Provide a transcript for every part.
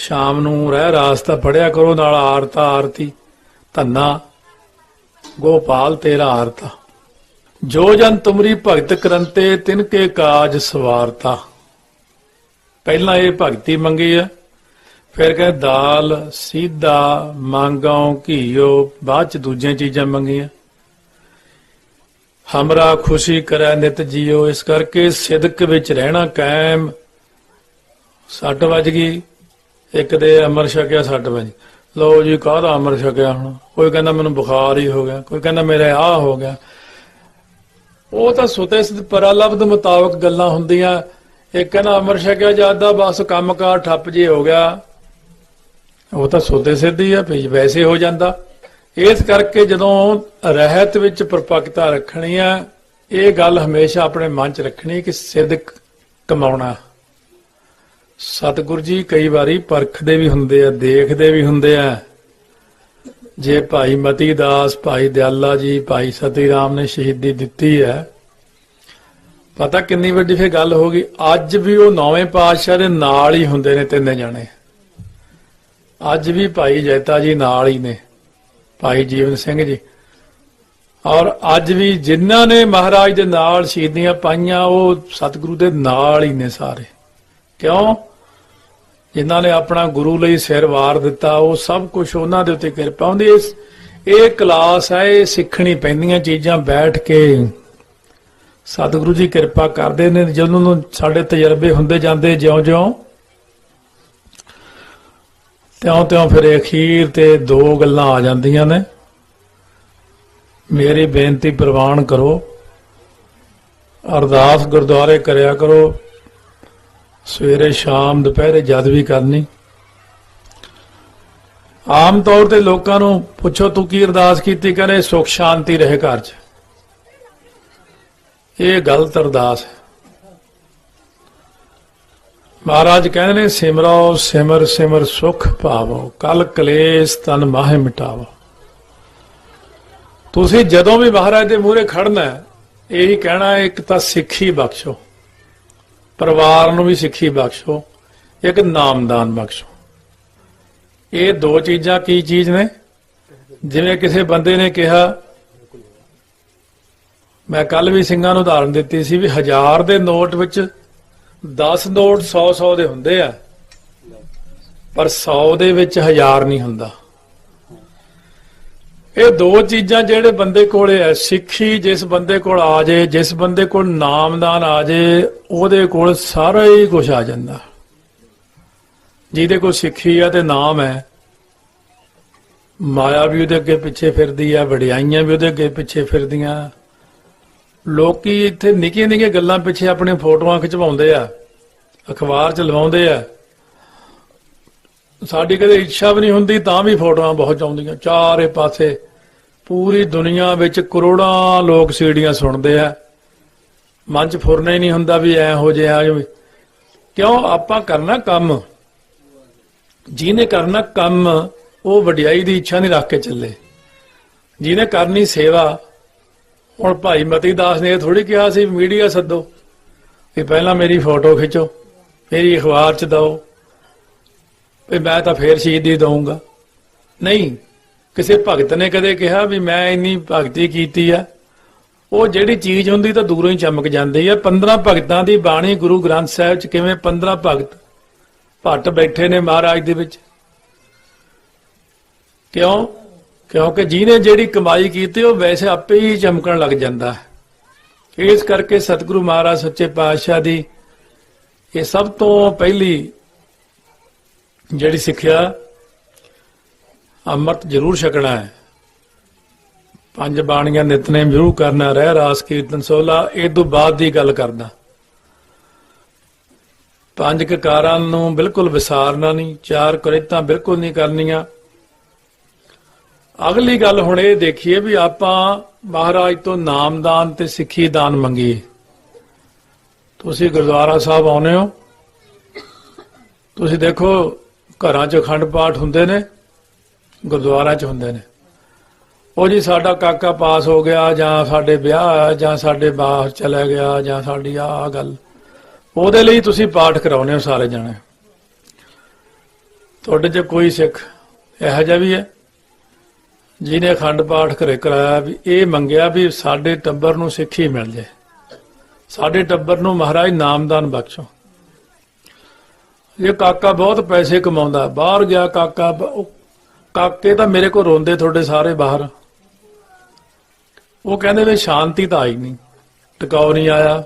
ਸ਼ਾਮ ਨੂੰ ਰਹਿ ਰਾਸਤਾ ਪੜਿਆ ਕਰੋ ਨਾਲ ਆਰਤਾ ਆਰਤੀ। ਧੰਨਾ, ਗੋਪਾਲ ਤੇਰਾ ਆਰਤਾ। ਜੋ ਜਨ ਤੁਮਰੀ ਭਗਤ ਕਰੰਤੇ, ਤਿਨ ਕੇ ਕਾਜ ਸਵਾਰਤਾ। ਪਹਿਲਾਂ ਇਹ ਭਗਤੀ ਮੰਗੀ ਆ ਫਿਰ ਕਹੇ ਦਾਲ ਸੀਧਾ ਮੰਗਾਉ ਘੀਓ, ਬਾਅਦ ਚ ਦੂਜੀਆਂ ਚੀਜ਼ਾਂ ਮੰਗੀਆਂ। ਹਮਰਾ ਖੁਸ਼ੀ ਕਰੈ ਨਿਤ ਜੀਓ, ਇਸ ਕਰਕੇ ਸਿਦਕ ਵਿੱਚ ਰਹਿਣਾ ਕਾਇਮ। ਸੱਟ ਵੱਜ ਗਈ। ਇੱਕ ਦੇ ਅਮਰ ਛਕਿਆ ਸੱਟ ਵੱਜ ਲਓ ਜੀ, ਕਾਹਦਾ ਅਮਰ ਛਕਿਆ ਹੁਣ? ਕੋਈ ਕਹਿੰਦਾ ਮੈਨੂੰ ਬੁਖਾਰ ਹੀ ਹੋ ਗਿਆ, ਕੋਈ ਕਹਿੰਦਾ ਮੇਰੇ ਆਹ ਹੋ ਗਿਆ। ਉਹ ਤਾਂ ਸੁਤੇ ਸਿੱਧ ਪਰਾਲਬਦ ਮੁਤਾਬਕ ਗੱਲਾਂ ਹੁੰਦੀਆਂ। ਇੱਕ ਕਹਿੰਦਾ ਅਮਰ ਛਕਿਆ ਜਾਂਦਾ ਬਸ ਕੰਮਕਾਰ ਠੱਪ ਜੇ ਹੋ ਗਿਆ। ਉਹ ਤਾਂ ਸੁਤੇ ਸਿੱਧੀ ਆ, ਵੀ ਵੈਸੇ ਹੋ ਜਾਂਦਾ। ਇਸ ਕਰਕੇ ਜਦੋਂ ਰਹਿਤ ਵਿੱਚ ਪਰਪੱਕਤਾ ਰੱਖਣੀ ਆ, ਇਹ ਗੱਲ ਹਮੇਸ਼ਾ ਆਪਣੇ ਮਨ 'ਚ ਰੱਖਣੀ ਕਿ ਸਿੱਧ ਕਮਾਉਣਾ। ਸਤਿਗੁਰੂ ਜੀ ਕਈ ਵਾਰੀ ਪਰਖਦੇ ਵੀ ਹੁੰਦੇ ਆ, ਦੇਖਦੇ ਵੀ ਹੁੰਦੇ ਆ। ਜੇ ਭਾਈ ਮਤੀ ਦਾਸ, ਭਾਈ ਦਿਆਲਾ ਜੀ, ਭਾਈ ਸਤੀ ਰਾਮ ਨੇ ਸ਼ਹੀਦੀ ਦਿੱਤੀ ਹੈ। ਪਤਾ ਕਿੰਨੀ ਵੱਡੀ ਫੇ ਗੱਲ ਹੋ ਗਈ, ਅੱਜ ਵੀ ਉਹ ਨੌਵੇਂ ਪਾਤਸ਼ਾਹ ਦੇ ਨਾਲ ਹੀ ਹੁੰਦੇ ਨੇ ਤਿੰਨੇ ਜਾਣੇ। ਅੱਜ ਵੀ ਭਾਈ ਜੈਤਾ ਜੀ ਨਾਲ ਹੀ ਨੇ, ਭਾਈ ਜੀਵਨ ਸਿੰਘ ਜੀ। ਔਰ ਅੱਜ ਵੀ ਜਿਨ੍ਹਾਂ ਨੇ ਮਹਾਰਾਜ ਦੇ ਨਾਲ ਸ਼ਹੀਦੀਆਂ ਪਾਈਆਂ, ਉਹ ਸਤਿਗੁਰੂ ਦੇ ਨਾਲ ਹੀ ਨੇ ਸਾਰੇ। ਕਿਉਂ? ਜਿਨ੍ਹਾਂ ਨੇ ਆਪਣਾ ਗੁਰੂ ਲਈ ਸਿਰ ਵਾਰ ਦਿੱਤਾ, ਉਹ ਸਭ ਕੁਝ ਉਹਨਾਂ ਦੇ ਉੱਤੇ ਕਿਰਪਾ ਹੁੰਦੀ ਇਸ ਇਹ ਕਲਾਸ ਹੈ, ਇਹ ਸਿੱਖਣੀ ਪੈਂਦੀਆਂ ਚੀਜ਼ਾਂ ਬੈਠ ਕੇ। ਸਤਿਗੁਰੂ ਜੀ ਕਿਰਪਾ ਕਰਦੇ ਨੇ, ਜਦੋਂ ਨੂੰ ਸਾਡੇ ਤਜਰਬੇ ਹੁੰਦੇ ਜਾਂਦੇ ਜਿਉਂ-ਜਿਉਂ, ਤਿਉਂ-ਤਿਉਂ ਫਿਰ ਅਖੀਰ ਤੇ ਦੋ ਗੱਲਾਂ ਆ ਜਾਂਦੀਆਂ ਨੇ। ਮੇਰੀ ਬੇਨਤੀ ਪ੍ਰਵਾਨ ਕਰੋ, ਅਰਦਾਸ ਗੁਰਦੁਆਰੇ ਕਰਿਆ ਕਰੋ। ਸਵੇਰੇ ਸ਼ਾਮ ਦੁਪਹਿਰੇ ਜਦ ਵੀ ਕਰਨੀ। ਆਮ ਤੌਰ ਤੇ ਲੋਕਾਂ ਨੂੰ ਪੁੱਛੋ ਤੂੰ ਕੀ ਅਰਦਾਸ ਕੀਤੀ? ਕਹਿੰਦੇ ਸੁਖ ਸ਼ਾਂਤੀ ਰਹੇ ਘਰ 'ਚ। ਇਹ ਗਲਤ ਅਰਦਾਸ ਹੈ। ਮਹਾਰਾਜ ਕਹਿੰਦੇ ਨੇ ਸਿਮਰੋ ਸਿਮਰ ਸਿਮਰ ਸੁਖ ਪਾਵੋ। ਕਲ ਕਲੇਸ਼ ਤਨ ਮਾਹੇ ਮਿਟਾਵੋ। ਤੁਸੀਂ ਜਦੋਂ ਵੀ ਮਹਾਰਾਜ ਦੇ ਮੂਹਰੇ ਖੜਨਾ ਹੈ, ਇਹੀ ਕਹਿਣਾ ਇੱਕ ਤਾਂ ਸਿੱਖੀ ਬਖਸ਼ੋ। ਪਰਿਵਾਰ ਨੂੰ ਵੀ ਸਿੱਖੀ ਬਖਸ਼ੋ, ਇੱਕ ਨਾਮਦਾਨ ਬਖਸ਼ੋ। ਇਹ ਦੋ ਚੀਜ਼ਾਂ ਕੀ ਚੀਜ਼ ਨੇ? ਜਿਵੇਂ ਕਿਸੇ ਬੰਦੇ ਨੇ ਕਿਹਾ, ਮੈਂ ਕੱਲ ਵੀ ਸਿੰਘਾਂ ਨੂੰ ਉਦਾਹਰਨ ਦਿੱਤੀ ਸੀ ਵੀ ਹਜ਼ਾਰ ਦੇ ਨੋਟ ਵਿੱਚ 10 ਨੋਟ 100 100 ਦੇ ਹੁੰਦੇ ਆ, ਪਰ 100 ਦੇ ਵਿੱਚ ਹਜ਼ਾਰ ਨਹੀਂ ਹੁੰਦਾ। ਇਹ ਦੋ ਚੀਜ਼ਾਂ ਜਿਹੜੇ ਬੰਦੇ ਕੋਲੇ ਐ ਸਿੱਖੀ ਜਿਸ ਬੰਦੇ ਕੋਲ ਆ ਜੇ, ਜਿਸ ਬੰਦੇ ਕੋਲ ਨਾਮਦਾਨ ਆ ਜੇ, ਉਹਦੇ ਕੋਲ ਸਾਰਾ ਹੀ ਕੁਝ ਆ ਜਾਂਦਾ। ਜਿਹਦੇ ਕੋਲ ਸਿੱਖੀ ਆ ਤੇ ਨਾਮ ਹੈ। ਮਾਇਆ ਵੀ ਉਹਦੇ ਅੱਗੇ ਪਿੱਛੇ ਫਿਰਦੀ ਆ, ਵਡਿਆਈਆਂ ਵੀ ਉਹਦੇ ਅੱਗੇ ਪਿੱਛੇ ਫਿਰਦੀਆਂ। ਲੋਕੀ ਇੱਥੇ ਨਿੱਕੀਆਂ ਨਿੱਕੀਆਂ ਗੱਲਾਂ ਪਿੱਛੇ ਆਪਣੀਆਂ ਫੋਟੋਆਂ ਖਿਚਵਾਉਂਦੇ ਆ, ਅਖਬਾਰ ਚ ਲਵਾਉਂਦੇ ਆ। ਸਾਡੀ ਕਦੇ ਇੱਛਾ ਵੀ ਨਹੀਂ ਹੁੰਦੀ, ਤਾਂ ਵੀ ਫੋਟੋਆਂ ਬਹੁਤ ਆਉਂਦੀਆਂ ਚਾਰੇ ਪਾਸੇ ਪੂਰੀ ਦੁਨੀਆ ਵਿੱਚ ਕਰੋੜਾਂ ਲੋਕ ਸੀੜੀਆਂ ਸੁਣਦੇ ਆ। ਮਨ ਚ ਫੁਰਨਾ ਹੀ ਨਹੀਂ ਹੁੰਦਾ ਵੀ ਐ ਹੋ ਜੇ ਆ ਜਾਵੇ ਕਿਉਂ? ਆਪਾਂ ਕਰਨਾ ਕੰਮ। ਜਿਹਨੇ ਕਰਨਾ ਕੰਮ, ਉਹ ਵਡਿਆਈ ਦੀ ਇੱਛਾ ਨਹੀਂ ਰੱਖ ਕੇ ਚੱਲੇ। ਜਿਹਨੇ ਕਰਨੀ ਸੇਵਾ, ਹੁਣ ਭਾਈ ਮਤੀ ਦਾਸ ਨੇ ਇਹ ਥੋੜੀ ਕਿਹਾ ਸੀ, ਮੀਡੀਆ ਸੱਦੋ। ਵੀ ਪਹਿਲਾਂ ਮੇਰੀ ਫੋਟੋ ਖਿੱਚੋ, ਮੇਰੀ ਅਖਬਾਰ ਚ ਦਿਓ। ਵੀ ਮੈਂ ਤਾਂ ਫੇਰ ਸ਼ਹੀਦੀ ਦਊਂਗਾ। ਨਹੀਂ, ਕਿਸੇ ਭਗਤ ਨੇ ਕਦੇ ਕਿਹਾ ਵੀ ਮੈਂ ਇੰਨੀ ਭਗਤੀ ਕੀਤੀ ਆ। ਉਹ ਜਿਹੜੀ ਚੀਜ਼ ਹੁੰਦੀ ਤਾਂ ਦੂਰੋਂ ਹੀ ਚਮਕ ਜਾਂਦੀ ਆ। 15 ਭਗਤਾਂ ਦੀ ਬਾਣੀ ਗੁਰੂ ਗ੍ਰੰਥ ਸਾਹਿਬ ਚ ਕਿਵੇਂ 15 ਭਗਤ ਭੱਟ ਬੈਠੇ ਨੇ ਮਹਾਰਾਜ ਦੇ ਵਿੱਚ? ਕਿਉਂ? ਕਿਉਂਕਿ ਜਿਹਨੇ ਜਿਹੜੀ ਕਮਾਈ ਕੀਤੀ, ਉਹ ਵੈਸੇ ਆਪੇ ਹੀ ਚਮਕਣ ਲੱਗ ਜਾਂਦਾ ਹੈ। ਇਸ ਕਰਕੇ ਸਤਿਗੁਰੂ ਮਹਾਰਾਜ ਸੱਚੇ ਪਾਤਸ਼ਾਹ ਦੀ ਇਹ ਸਭ ਤੋਂ ਪਹਿਲੀ ਜਿਹੜੀ ਸਿੱਖਿਆ ਅੰਮ੍ਰਿਤ ਜ਼ਰੂਰ ਛਕਣਾ ਹੈ। ਪੰਜ ਬਾਣੀਆਂ ਨਿਤਨੇਮ ਜ਼ਰੂਰ ਕਰਨਾ, ਰਹਿ ਰਾਸ ਕੀਰਤਨ ਸੋਲਾ, ਇਹ ਤੋਂ ਬਾਅਦ ਦੀ ਗੱਲ ਕਰਦਾ। ਪੰਜ ਕਕਾਰਾਂ ਨੂੰ ਬਿਲਕੁਲ ਵਿਸਾਰਨਾ ਨਹੀਂ, ਚਾਰ ਕੁਰੇਤਾਂ ਬਿਲਕੁਲ ਨਹੀਂ ਕਰਨੀਆਂ। ਅਗਲੀ ਗੱਲ ਹੁਣ ਇਹ ਦੇਖੀਏ ਵੀ ਆਪਾਂ ਮਹਾਰਾਜ ਤੋਂ ਨਾਮਦਾਨ ਤੇ ਸਿੱਖੀ ਦਾਨ ਮੰਗੀਏ। ਤੁਸੀਂ ਗੁਰਦੁਆਰਾ ਸਾਹਿਬ ਆਉਨੇ ਹੋ। ਤੁਸੀਂ ਦੇਖੋ ਘਰਾਂ 'ਚ ਅਖੰਡ ਪਾਠ ਹੁੰਦੇ ਨੇ ਗੁਰਦੁਆਰਾ 'ਚ ਹੁੰਦੇ ਨੇ। ਉਹ ਜੀ ਸਾਡਾ ਕਾਕਾ ਪਾਸ ਹੋ ਗਿਆ, ਜਾਂ ਸਾਡੇ ਵਿਆਹ ਜਾਂ ਸਾਡੇ ਬਾਹਰ ਚਲਾ ਗਿਆ, ਜਾਂ ਸਾਡੀ ਆ ਗੱਲ। ਉਹਦੇ ਲਈ ਤੁਸੀਂ ਪਾਠ ਕਰਾਉਨੇ ਹੋ ਸਾਰੇ ਜਾਣੇ। ਤੁਹਾਡੇ 'ਚ ਕੋਈ ਸਿੱਖ ਇਹੋ ਜਿਹਾ ਵੀ ਹੈ, ਜਿਹਨੇ ਅਖੰਡ ਪਾਠ ਘਰੇ ਕਰਾਇਆ ਵੀ ਇਹ ਮੰਗਿਆ ਵੀ ਸਾਡੇ ਟੱਬਰ ਨੂੰ ਸਿੱਖੀ ਮਿਲ ਜਾਏ। ਸਾਡੇ ਟੱਬਰ ਨੂੰ ਮਹਾਰਾਜ ਨਾਮਦਾਨ ਬਖਸ਼ੋ। ਇਹ ਕਾਕਾ ਬਹੁਤ ਪੈਸੇ ਕਮਾਉਂਦਾ। ਬਾਹਰ ਗਿਆ ਕਾਕਾ ਕਾਕੇ ਤਾਂ ਮੇਰੇ ਕੋਲ ਰੋਂਦੇ ਤੁਹਾਡੇ ਸਾਰੇ ਬਾਹਰ। ਉਹ ਕਹਿੰਦੇ ਵੀ ਸ਼ਾਂਤੀ ਤਾਂ ਆਈ ਨਹੀਂ ਟਿਕਾਉ ਨਹੀਂ ਆਇਆ।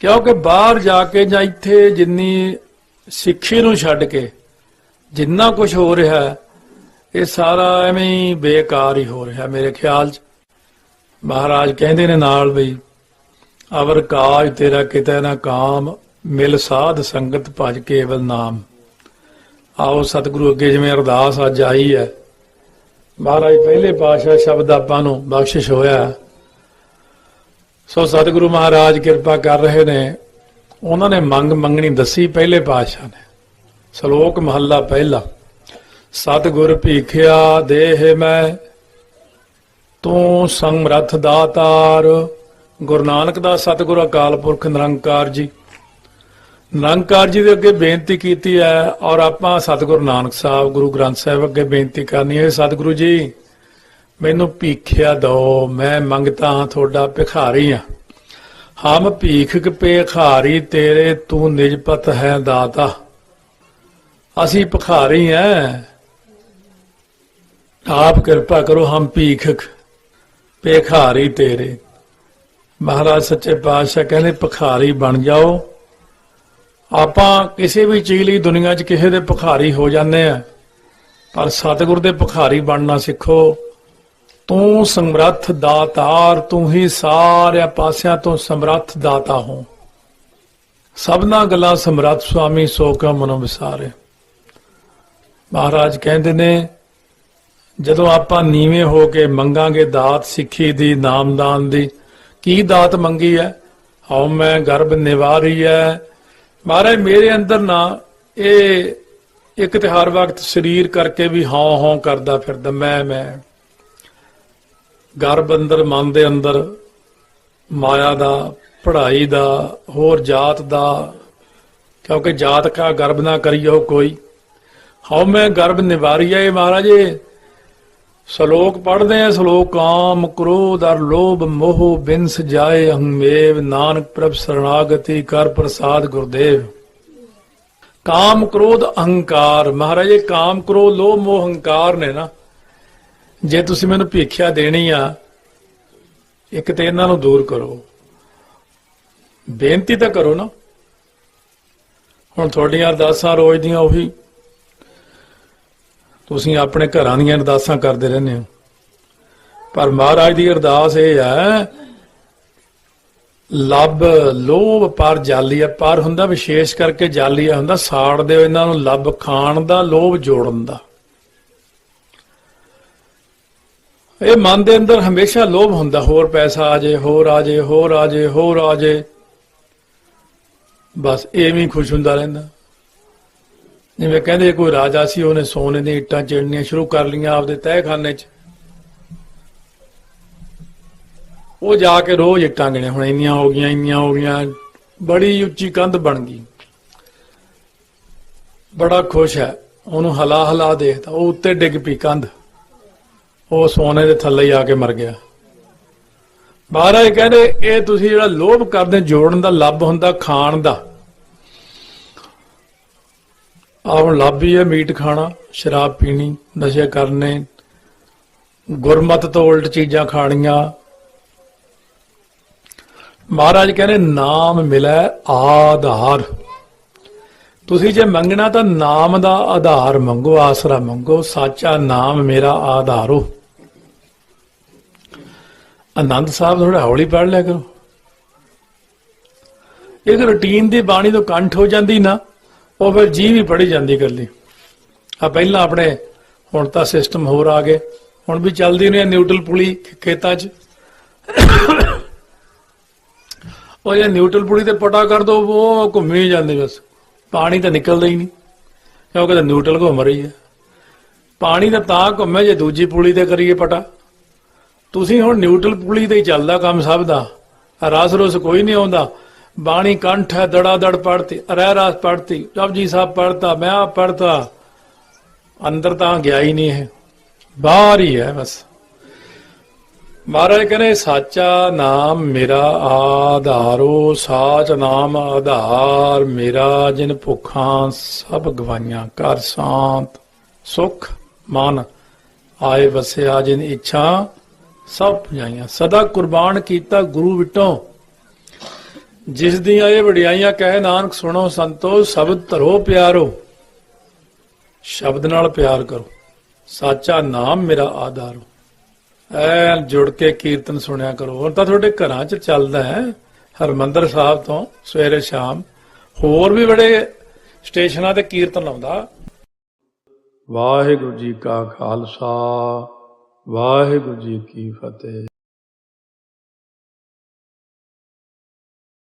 ਕਿਉਂਕਿ ਬਾਹਰ ਜਾ ਕੇ ਜਾਂ ਇੱਥੇ ਜਿੰਨੀ ਸਿੱਖੀ ਨੂੰ ਛੱਡ ਕੇ ਜਿੰਨਾ ਕੁਝ ਹੋ ਰਿਹਾ, ਇਹ ਸਾਰਾ ਐਵੇਂ ਹੀ ਬੇਕਾਰ ਹੀ ਹੋ ਰਿਹਾ ਮੇਰੇ ਖਿਆਲ 'ਚ। ਮਹਾਰਾਜ ਕਹਿੰਦੇ ਨੇ ਨਾਲ ਬਈ ਅਵਰ ਕਾਜ ਤੇਰਾ ਕਿਤੇ ਨਾ ਕਾਮ ਮਿਲ ਸਾਧ ਸੰਗਤ ਭਜ ਕੇਵਲ ਨਾਮ। ਆਓ ਸਤਿਗੁਰੂ ਅੱਗੇ ਜਿਵੇਂ ਅਰਦਾਸ ਅੱਜ ਆਈ ਹੈ। ਮਹਾਰਾਜ, ਪਹਿਲੇ ਪਾਸ਼ਾ ਸ਼ਬਦ ਆਪਾਂ ਨੂੰ ਬਖਸ਼ਿਸ਼ ਹੋਇਆ। ਸੋ ਸਤਿਗੁਰੂ ਮਹਾਰਾਜ ਕਿਰਪਾ ਕਰ ਰਹੇ ਨੇ। ਉਹਨਾਂ ਨੇ ਮੰਗ ਮੰਗਣੀ ਦੱਸੀ ਪਹਿਲੇ ਪਾਸ਼ਾ ਨੇ। ਸ਼ਲੋਕ ਮਹੱਲਾ ਪਹਿਲਾ। ਸਤਿਗੁਰ ਭੀਖਿਆ ਦੇਹ ਮੈਂ, ਤੂੰ ਸਮਰੱਥ ਦਾਤਾਰ। ਗੁਰੂ ਨਾਨਕ ਦਾ ਸਤਿਗੁਰ ਅਕਾਲ ਪੁਰਖ ਨਿਰੰਕਾਰ ਜੀ। ਨਿਰੰਕਾਰ ਜੀ ਦੇ ਅੱਗੇ ਬੇਨਤੀ ਕੀਤੀ ਹੈ ਔਰ ਆਪਾਂ ਸਤਿਗੁਰੂ ਨਾਨਕ ਸਾਹਿਬ, ਗੁਰੂ ਗ੍ਰੰਥ ਸਾਹਿਬ ਅੱਗੇ ਬੇਨਤੀ ਕਰਨੀ ਹੈ, ਸਤਿਗੁਰੂ ਜੀ, ਮੈਨੂੰ ਭੀਖਿਆ ਦਿਓ, ਮੈਂ ਮੰਗਤਾ ਹਾਂ ਤੁਹਾਡਾ ਭਿਖਾਰੀ ਹਾਂ। ਹਮ ਭੀਖਕ ਭਿਖਾਰੀ, ਤੇਰੇ ਤੂੰ ਨਿਜਪਤ ਹੈ ਦਾਤਾ। ਅਸੀਂ ਭਿਖਾਰੀ ਹਾਂ ਆਪ ਕਿਰਪਾ ਕਰੋ ਹਮ ਭੀਖਕ ਭਿਖਾਰੀ ਤੇਰੇ। ਮਹਾਰਾਜ ਸੱਚੇ ਪਾਤਸ਼ਾਹ ਕਹਿੰਦੇ ਭਿਖਾਰੀ ਬਣ ਜਾਓ। ਆਪਾਂ ਕਿਸੇ ਵੀ ਚੀਜ਼ ਲਈ ਦੁਨੀਆ 'ਚ ਕਿਸੇ ਦੇ ਭਿਖਾਰੀ ਹੋ ਜਾਂਦੇ ਆ, ਪਰ ਸਤਿਗੁਰ ਦੇ ਭਿਖਾਰੀ ਬਣਨਾ ਸਿੱਖੋ। ਤੂੰ ਸਮਰੱਥ ਦਾਤਾਰ, ਤੂੰ ਹੀ ਸਾਰਿਆਂ ਪਾਸਿਆਂ ਤੋਂ ਸਮਰੱਥ ਦਾਤਾ ਹੋ। ਸਭਨਾ ਗੱਲਾਂ ਸਮਰੱਥ ਸੁਆਮੀ, ਸੋ ਕਾ ਮਨੋ ਵਿਸਾਰੇ? ਮਹਾਰਾਜ ਕਹਿੰਦੇ ਨੇ, ਜਦੋਂ ਆਪਾਂ ਨੀਵੇਂ ਹੋ ਕੇ ਮੰਗਾਂਗੇ ਦਾਤ ਸਿੱਖੀ ਦੀ, ਨਾਮਦਾਨ ਦੀ, ਕੀ ਦਾਤ ਮੰਗੀ ਹੈ ਹਉ ਮੈਂ ਗਰਭ ਨਿਵਾਰੀ ਹੈ ਮਹਾਰਾਜ, ਮੇਰੇ ਅੰਦਰ ਨਾ ਇਹ ਇੱਕ ਤੇ ਹਰ ਵਕਤ ਸਰੀਰ ਕਰਕੇ ਵੀ ਹਉ ਹਉ ਕਰਦਾ ਫਿਰਦਾ, ਮੈਂ ਮੈਂ। ਗਰਭ ਅੰਦਰ, ਮਨ ਦੇ ਅੰਦਰ, ਮਾਇਆ ਦਾ, ਪੜ੍ਹਾਈ ਦਾ, ਹੋਰ ਜਾਤ ਦਾ, ਕਿਉਂਕਿ ਜਾਤ ਕਾ ਗਰਭ ਨਾ ਕਰਿਓ ਕੋਈ। ਹਉ ਮੈਂ ਗਰਭ ਨਿਵਾਰੀਆ ਇਹ ਮਹਾਰਾਜ। ਸ਼ਲੋਕ ਪੜ੍ਹਦੇ ਆ, ਸ਼ਲੋਕ ਕਾਮ ਕ੍ਰੋਧ ਅਰ ਲੋਭ ਮੋਹ ਬਿਨਸ ਜਾਏ ਹੰਮੇਵ। ਨਾਨਕ ਪ੍ਰਭ ਸਰਣਾਗਤੀ ਕਰ ਪ੍ਰਸਾਦ ਗੁਰਦੇਵ। ਕਾਮ ਕ੍ਰੋਧ ਅਹੰਕਾਰ। ਮਹਾਰਾਜ, ਇਹ ਕਾਮ ਕ੍ਰੋਧ, ਲੋਭ ਮੋਹ ਅਹੰਕਾਰ ਨੇ ਨਾ। ਜੇ ਤੁਸੀਂ ਮੈਨੂੰ ਭੀਖਿਆ ਦੇਣੀ ਆ, ਇੱਕ ਤੇ ਇਹਨਾਂ ਨੂੰ ਦੂਰ ਕਰੋ। ਬੇਨਤੀ ਤਾਂ ਕਰੋ ਨਾ। ਹੁਣ ਤੁਹਾਡੀਆਂ ਅਰਦਾਸਾਂ ਰੋਜ਼ ਦੀਆਂ ਉਹੀ ਤੁਸੀਂ ਆਪਣੇ ਘਰਾਂ ਦੀਆਂ ਅਰਦਾਸਾਂ ਕਰਦੇ ਰਹਿੰਦੇ ਹੋ। ਪਰ ਮਹਾਰਾਜ ਦੀ ਅਰਦਾਸ ਇਹ ਹੈ, ਲੱਭ ਲੋਭ ਪਰ ਜਾਲੀਆ, ਪਰ ਹੁੰਦਾ ਵਿਸ਼ੇਸ਼ ਕਰਕੇ ਜਾਲੀਆ ਹੁੰਦਾ, ਸਾੜ ਦਿਓ ਇਹਨਾਂ ਨੂੰ ਲੱਭ, ਖਾਣ ਦਾ ਲੋਭ, ਜੋੜਨ ਦਾ। ਇਹ ਮਨ ਦੇ ਅੰਦਰ ਹਮੇਸ਼ਾ ਲੋਭ ਹੁੰਦਾ, ਹੋਰ ਪੈਸਾ ਆ ਜੇ, ਹੋਰ ਆ ਜੇ, ਹੋਰ ਆ ਜੇ, ਹੋਰ ਆ ਜੇ। ਬਸ ਐਵੇਂ ਖੁਸ਼ ਹੁੰਦਾ ਰਹਿੰਦਾ। ਜਿਵੇਂ ਕਹਿੰਦੇ ਕੋਈ ਰਾਜਾ ਸੀ, ਉਹਨੇ ਸੋਨੇ ਦੀਆਂ ਇੱਟਾਂ ਚਿਣਨੀਆਂ ਸ਼ੁਰੂ ਕਰ ਲਈਆਂ ਆਪਦੇ ਤਹਿਖਾਨੇ 'ਚ। ਉਹ ਜਾ ਕੇ ਰੋਜ਼ ਇੱਟਾਂ ਗਿਣੇ ਹੁਣ ਇੰਨੀਆਂ ਹੋ ਗਈਆਂ, ਇੰਨੀਆਂ ਹੋ ਗਈਆਂ, ਬੜੀ ਉੱਚੀ ਕੰਧ ਬਣ ਗਈ। ਬੜਾ ਖੁਸ਼ ਹੈ, ਉਹਨੂੰ ਹਲਾ ਹਲਾ ਦੇਖਦਾ ਉਹ ਉੱਤੇ ਡਿੱਗ ਪਈ ਕੰਧ। ਉਹ ਸੋਨੇ ਦੇ ਥੱਲੇ ਹੀ ਆ ਕੇ ਮਰ ਗਿਆ। ਮਹਾਰਾਜ ਕਹਿੰਦੇ, ਇਹ ਤੁਸੀਂ ਜਿਹੜਾ ਲੋਭ ਕਰਦੇ, ਜੋੜਨ ਦਾ, ਲੱਭ ਹੁੰਦਾ, ਖਾਣ ਦਾ। ਆਹ ਹੁਣ ਲੱਭ ਹੀ ਹੈ ਮੀਟ ਖਾਣਾ, ਸ਼ਰਾਬ ਪੀਣੀ, ਨਸ਼ੇ ਕਰਨੇ, ਗੁਰਮਤ ਤੋਂ ਉਲਟ ਚੀਜ਼ਾਂ ਖਾਣੀਆਂ। ਮਹਾਰਾਜ ਕਹਿੰਦੇ, ਨਾਮ ਮਿਲੈ ਆਧਾਰ। ਤੁਸੀਂ ਜੇ ਮੰਗਣਾ ਤਾਂ ਨਾਮ ਦਾ ਆਧਾਰ ਮੰਗੋ, ਆਸਰਾ ਮੰਗੋ, ਸਾਚਾ ਨਾਮ ਮੇਰਾ ਆਧਾਰ। ਹੋ ਆਨੰਦ ਸਾਹਿਬ ਥੋੜਾ ਹੌਲੀ ਪੜ੍ਹ ਲਿਆ ਕਰੋ। ਇੱਕ ਰੁਟੀਨ ਦੀ ਬਾਣੀ ਤੋਂ ਕੰਠ ਹੋ ਜਾਂਦੀ ਨਾ। ਉਹ ਫਿਰ ਜੀ ਵੀ ਪੜੀ ਜਾਂਦੀ ਗੱਲੀ ਆ ਪਹਿਲਾਂ ਆਪਣੇ, ਹੁਣ ਤਾਂ ਸਿਸਟਮ ਹੋਰ ਆ ਗਏ। ਹੁਣ ਵੀ ਚੱਲਦੀ ਨੇ ਨਿਊਟਰਲ ਪੁਲੀ ਖੇਤਾਂ 'ਚ। ਉਹ ਇਹ ਨਿਊਟਰਲ ਪੁਲੀ ਤੇ ਪਟਾ ਕਰ ਦੋ, ਉਹ ਘੁੰਮੀ ਜਾਂਦੀ ਬਸ। ਪਾਣੀ ਤਾਂ ਨਿਕਲਦਾ ਹੀ ਨਹੀਂ। ਕਿਉਂਕਿ ਤਾਂ ਨਿਊਟਰਲ ਘੁੰਮ ਰਹੀ ਹੈ। ਪਾਣੀ ਤਾਂ ਤਾਂ ਘੁੰਮੇ ਜੇ ਦੂਜੀ ਪੁਲੀ ਤੇ ਕਰੀਏ ਪਟਾ। ਤੁਸੀਂ ਹੁਣ ਨਿਊਟਰਲ ਪੁਲੀ ਤੇ ਹੀ ਚੱਲਦਾ ਕੰਮ ਸਭ ਦਾ। ਰਸ ਰਸ ਕੋਈ ਨਹੀਂ ਆਉਂਦਾ। ਬਾਣੀ ਕੰਠ ਹੈ ਦੜਾ ਦੜ ਪੜਤੀ ਰਹਿ ਰਾਸ ਪੜਤੀ ਜਪਜੀ ਸਾਹਿਬ ਪੜਤਾ ਮੈਂ ਆਪ ਪੜਤਾ ਅੰਦਰ ਤਾਂ ਗਿਆ ਹੀ ਨਹੀਂ ਇਹ। ਬਾਹਰ ਹੀ ਹੈ ਬਸ। ਮਹਾਰਾਜ ਕਹਿੰਦੇ, ਸਾਚਾ ਨਾਮ ਮੇਰਾ ਆਧਾਰੋ, ਸਾਚ ਨਾਮ ਆਧਾਰ ਮੇਰਾ, ਜਿਨ ਭੁੱਖਾਂ ਸਭ ਗਵਾਈਆਂ ਕਰ ਸ਼ਾਂਤ, ਸੁਖ, ਮਨ, ਆਏ ਵਸਿਆ ਜਿਨ ਇੱਛਾ, ਸਭ ਪੁਜਾਈਆਂ ਸਦਾ ਕੁਰਬਾਨ ਕੀਤਾ ਗੁਰੂ ਵਿਟੋਂ। ਜਿਸ ਦੀਆਂ ਇਹ ਵਡਿਆਈਆਂ ਕਹੇ ਨਾਨਕ, ਸੁਣੋ ਸੰਤੋ ਸ਼ਬਦ ਧਰੋ ਪਿਆਰੋ। ਸ਼ਬਦ ਨਾਲ ਪਿਆਰ ਕਰੋ। ਸਾਚਾ ਨਾਮ ਮੇਰਾ ਆਧਾਰ। ਐ ਜੁੜ ਕੇ ਕੀਰਤਨ ਸੁਣਿਆ ਕਰੋ। ਹੁਣ ਤਾਂ ਤੁਹਾਡੇ ਘਰਾਂ 'ਚ ਚੱਲਦਾ ਹੈ, ਹਰਮੰਦਰ ਸਾਹਿਬ ਤੋਂ ਸਵੇਰੇ ਸ਼ਾਮ। ਹੋਰ ਵੀ ਬੜੇ ਸਟੇਸ਼ਨਾਂ ਤੇ ਕੀਰਤਨ ਲਾਉਂਦਾ ਵਾਹਿਗੁਰੂ ਜੀ ਕਾ ਖਾਲਸਾ, ਵਾਹਿਗੁਰੂ ਜੀ ਕੀ ਫਤਿਹ।